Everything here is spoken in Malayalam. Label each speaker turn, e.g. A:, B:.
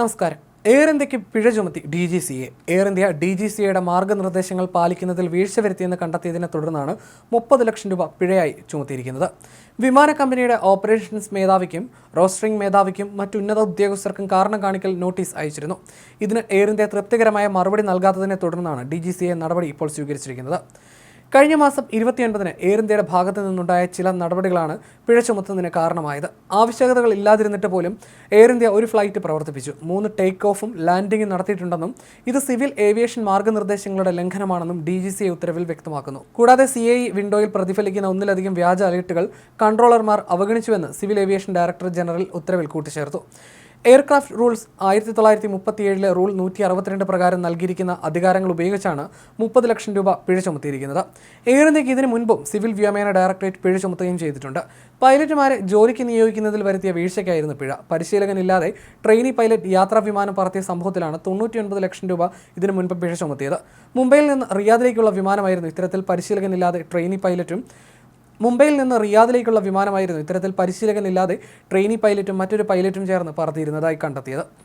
A: നമസ്കാരം എയർ ഇന്ത്യക്ക് പിഴ ചുമത്തി D G A air India D G എയുടെ മാർഗ്ഗനിർദ്ദേശങ്ങൾ പാലിക്കുന്നതിൽ വീഴ്ച വരുത്തിയെന്ന് കണ്ടെത്തിയതിനെ തുടർന്നാണ് മുപ്പത് ലക്ഷം രൂപ പിഴയായി ചുമത്തിയിരിക്കുന്നത് വിമാന കമ്പനിയുടെ ഓപ്പറേഷൻസ് മേധാവിക്കും റോസ്റ്ററിംഗ് മേധാവിക്കും മറ്റുന്നത ഉദ്യോഗസ്ഥർക്കും കാരണം കാണിക്കൽ നോട്ടീസ് അയച്ചിരുന്നു ഇതിന് എയർ ഇന്ത്യ തൃപ്തികരമായ മറുപടി നൽകാത്തതിനെ തുടർന്നാണ് ഡി ജി എ നടപടി ഇപ്പോൾ സ്വീകരിച്ചിരിക്കുന്നത് കഴിഞ്ഞ മാസം ഇരുപത്തിയൊൻപതിന് എയർ ഇന്ത്യയുടെ ഭാഗത്ത് നിന്നുണ്ടായ ചില നടപടികളാണ് പിഴ ചുമത്തുന്നതിന് കാരണമായത് ആവശ്യകതകൾ ഇല്ലാതിരുന്നിട്ട് പോലും എയർ ഇന്ത്യ ഒരു ഫ്ലൈറ്റ് പ്രവർത്തിപ്പിച്ചു മൂന്ന് ടേക്ക് ഓഫും ലാൻഡിംഗും നടത്തിയിട്ടുണ്ടെന്നും ഇത് സിവിൽ ഏവിയേഷൻ മാർഗനിർദ്ദേശങ്ങളുടെ ലംഘനമാണെന്നും ഡി ജി സി ഉത്തരവിൽ വ്യക്തമാക്കുന്നു കൂടാതെ സി ഐ വിൻഡോയിൽ പ്രതിഫലിക്കുന്ന ഒന്നിലധികം വ്യാജ അലേർട്ടുകൾ കൺട്രോളർമാർ അവഗണിച്ചുവെന്ന് സിവിൽ ഏവിയേഷൻ ഡയറക്ടർ ജനറൽ ഉത്തരവിൽ കൂട്ടിച്ചേർത്തു എയർക്രാഫ്റ്റ് റൂൾസ് ആയിരത്തി തൊള്ളായിരത്തി മുപ്പത്തിയേഴിലെ റൂൾ നൂറ്റി അറുപത്തിരണ്ട് പ്രകാരം നൽകിയിരിക്കുന്ന അധികാരങ്ങൾ ഉപയോഗിച്ചാണ് മുപ്പത് ലക്ഷം രൂപ പിഴ ചുമത്തിയിരിക്കുന്നത് എയർ ഇന്ത്യക്ക് ഇതിനു മുൻപും സിവിൽ വ്യോമയാന ഡയറക്ടറേറ്റ് പിഴ ചുമത്തുകയും ചെയ്തിട്ടുണ്ട് പൈലറ്റുമാരെ ജോലിക്ക് നിയോഗിക്കുന്നതിൽ വരുത്തിയ വീഴ്ചയ്ക്കായിരുന്നു പിഴ പരിശീലകനില്ലാതെ ട്രെയിനി പൈലറ്റ് യാത്രാ വിമാനം പറത്തിയ സംഭവത്തിലാണ് തൊണ്ണൂറ്റിയൊൻപത് ലക്ഷം രൂപ ഇതിനു മുൻപ് പിഴ ചുമത്തിയത് മുംബൈയിൽ നിന്ന് റിയാദിലേക്കുള്ള വിമാനമായിരുന്നു ഇത്തരത്തിൽ പരിശീലകനില്ലാതെ ട്രെയിനി പൈലറ്റും മുംബൈയിൽ നിന്ന് റിയാദിലേക്കുള്ള വിമാനമായിരുന്നു ഇത്തരത്തിൽ പരിശീലകനില്ലാതെ ട്രെയിനി പൈലറ്റും മറ്റൊരു പൈലറ്റും ചേർന്ന് പറത്തിയിരുന്നതായി കണ്ടെത്തിയത്